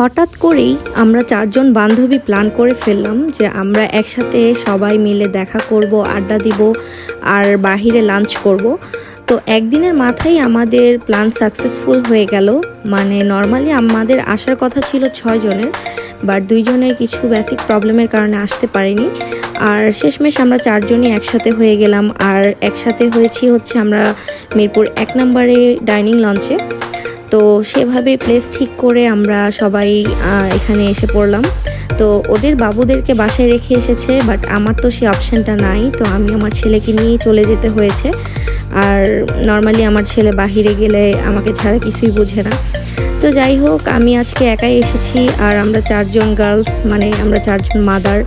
হঠাৎ করেই আমরা চারজন বান্ধবী প্ল্যান করে ফেললাম যে আমরা একসাথে সবাই মিলে দেখা করব, আড্ডা দিব আর বাহিরে লাঞ্চ করব। তো একদিনের মাথায় আমাদের প্ল্যান সাকসেসফুল হয়ে গেল। মানে নর্মালি আমাদের আসার কথা ছিল ছয় জনের বাট দুইজনের কিছু বেসিক প্রবলেমের কারণে আসতে পারিনি। আর শেষমেশ আমরা চারজনই একসাথে হয়ে গেলাম। আর একসাথে হয়েছি হচ্ছে আমরা মিরপুর এক নম্বরে ডাইনিং লঞ্চে তো সেভাবে প্লেস ঠিক করে আমরা সবাই এখানে এসে পড়লাম। তো ওদের বাবুদেরকে বাসায় রেখে এসেছে বাট আমার তো সেই অপশানটা নাই, তো আমি আমার ছেলেকে নিয়েই চলে যেতে হয়েছে। আর নর্মালি আমার ছেলে বাহিরে গেলে আমাকে ছাড়া কিছুই বোঝে না। তো যাই হোক, আমি আজকে একাই এসেছি, আর আমরা চারজন গার্লস মানে আমরা চারজন মাদার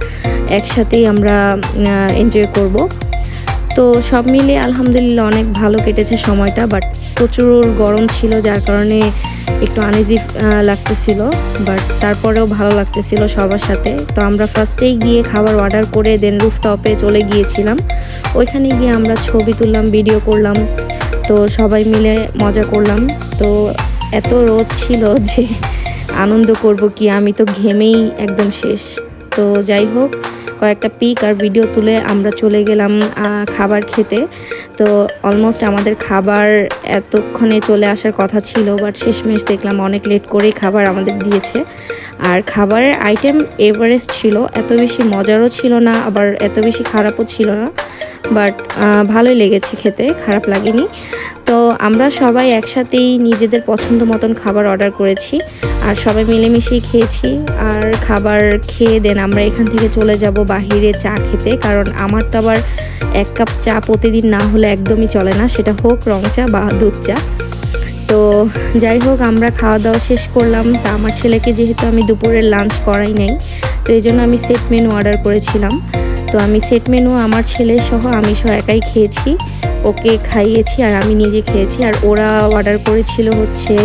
একসাথেই আমরা এনজয় করব। তো সব মিলিয়ে আলহামদুলিল্লাহ অনেক ভালো কেটেছে সময়টা বাট প্রচুর গরম ছিল, যার কারণে একটু আনইজি লাগতেছিল বাট তারপরেও ভালো লাগতেছিল সবার সাথে। তো আমরা ফার্স্টেই গিয়ে খাবার অর্ডার করে দেন রুফটপে চলে গিয়েছিলাম। ওইখানে গিয়ে আমরা ছবি তুললাম ভিডিও করলাম, তো সবাই মিলে মজা করলাম। তো এত রোদ ছিল যে আনন্দ করব কি, আমি তো ঘেমেই একদম শেষ। তো যাই হোক কয়েকটা পিক আর ভিডিও তুলে আমরা চলে গেলাম খাবার খেতে। তো অলমোস্ট আমাদের খাবার এতক্ষণে চলে আসার কথা ছিল বাট শেষমেশ দেখলাম অনেক লেট করেই খাবার আমাদের দিয়েছে। আর খাবারের আইটেম এভারেস্ট ছিল, এত বেশি মজারও ছিল না, আবার এত বেশি খারাপও ছিল না। বাট ভালোই লেগেছে খেতে, খারাপ লাগেনি। তো আমরা সবাই একসাথেই নিজেদের পছন্দ মতন খাবার অর্ডার করেছি আর সবাই মিলেমিশেই খেয়েছি। আর খাবার খেয়ে দেন আমরা এখান থেকে চলে যাব বাহিরে চা খেতে, কারণ আমার তো আবার এক কাপ চা প্রতিদিন না হলে একদমই চলে না। সেটা হোক রং চা বা দুধ চা। তো যাই হোক, আমরা খাওয়া দাওয়া শেষ করলাম। তা আমার ছেলেকে যেহেতু আমি দুপুরের লাঞ্চ করাই নাই, তো এই জন্য আমি সেট মেনু অর্ডার করেছিলাম। তো আমি সেট মেনু আমার ছেলে সহ আমি সহ একাই খেয়েছি। ওকে খাইয়েছি আর আমি নিজে খেয়েছি। আর ওরা অর্ডার করেছিল হচ্ছে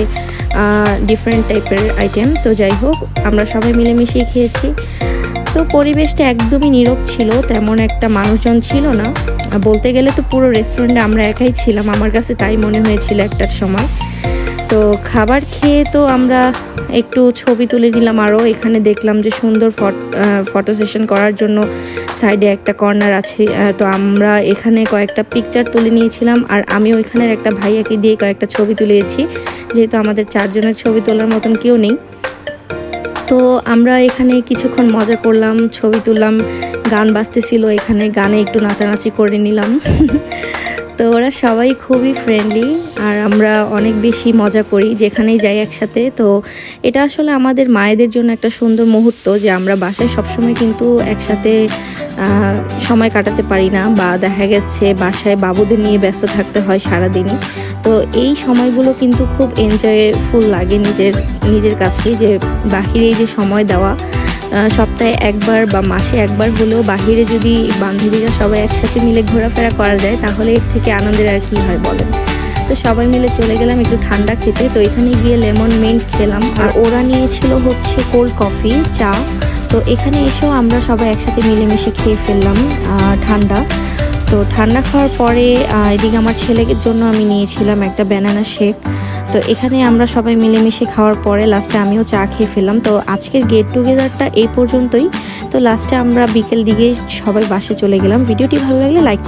ডিফারেন্ট টাইপের আইটেম তো যাই হোক, আমরা সবাই মিলেমিশেই খেয়েছি। তো পরিবেশটা একদমই নীরব ছিল, তেমন একটা মানুষজন ছিল না। বলতে গেলে তো পুরো রেস্টুরেন্টে আমরা একাই ছিলাম। আমার কাছে তাই মনে হয়েছিল একটার সময়। তো খাবার খেয়ে তো আমরা একটু ছবি তুলে নিলাম আরও। এখানে দেখলাম যে সুন্দর ফটো সেশন করার জন্য সাইডে একটা কর্নার আছে। তো আমরা এখানে কয়েকটা পিকচার তুলে নিয়েছিলাম আর আমি ওইখানের একটা ভাইয়াকে দিয়ে কয়েকটা ছবি তুলেছি। যেহেতু আমাদের চারজনের ছবি তোলার মতন কেউ নেই। তো আমরা এখানে কিছুক্ষণ মজা করলাম, ছবি তুললাম, গান বাজতেছিল এখানে, গানে একটু নাচানাচি করে নিলাম। তো ওরা সবাই খুবই ফ্রেন্ডলি আর আমরা অনেক বেশি মজা করি যেখানেই যাই একসাথে। তো এটা আসলে আমাদের মায়েদের জন্য একটা সুন্দর মুহূর্ত যে আমরা বাসায় সবসময় কিন্তু একসাথে সময় কাটাতে পারি না বা দেখা গেছে বাসায় বাবুদের নিয়ে ব্যস্ত থাকতে হয় সারাদিনই। তো এই সময়গুলো কিন্তু খুব এনজয়ফুল লাগে নিজের নিজের কাছে যে বাহিরে যে সময় দেওয়া সপ্তাহে একবার বা মাসে একবার হলেও বাহিরে যদি বান্ধবীরা সবাই একসাথে মিলে ঘোরাফেরা করা যায়, তাহলে এর থেকে আনন্দের আর কি হয় বলেন? তো সবাই মিলে চলে গেলাম একটু ঠান্ডা খেতে, তো এখানে গিয়ে লেমন মিন্ট খেলাম। আর ওরা নিয়েছিল হচ্ছে কোল্ড কফি, চা। তো এখানে এসেও আমরা সবাই একসাথে মিলেমিশে খেয়ে ফেললাম ঠান্ডা। তো ঠান্ডা খাওয়ার পরে এদিকে আমার ছেলের জন্য আমি নিয়েছিলাম একটা ব্যানানা শেক তো এখানে আমরা সবাই মিলেমিশে খাওয়ার পরে লাস্টে আমিও চা খেয়ে ফেললাম। তো আজকের গেট টুগেদারটা এই পর্যন্তই। তো লাস্টে আমরা বিকেল দিকে সবাই বাসে চলে গেলাম। ভিডিওটি ভালো লাগলে লাইক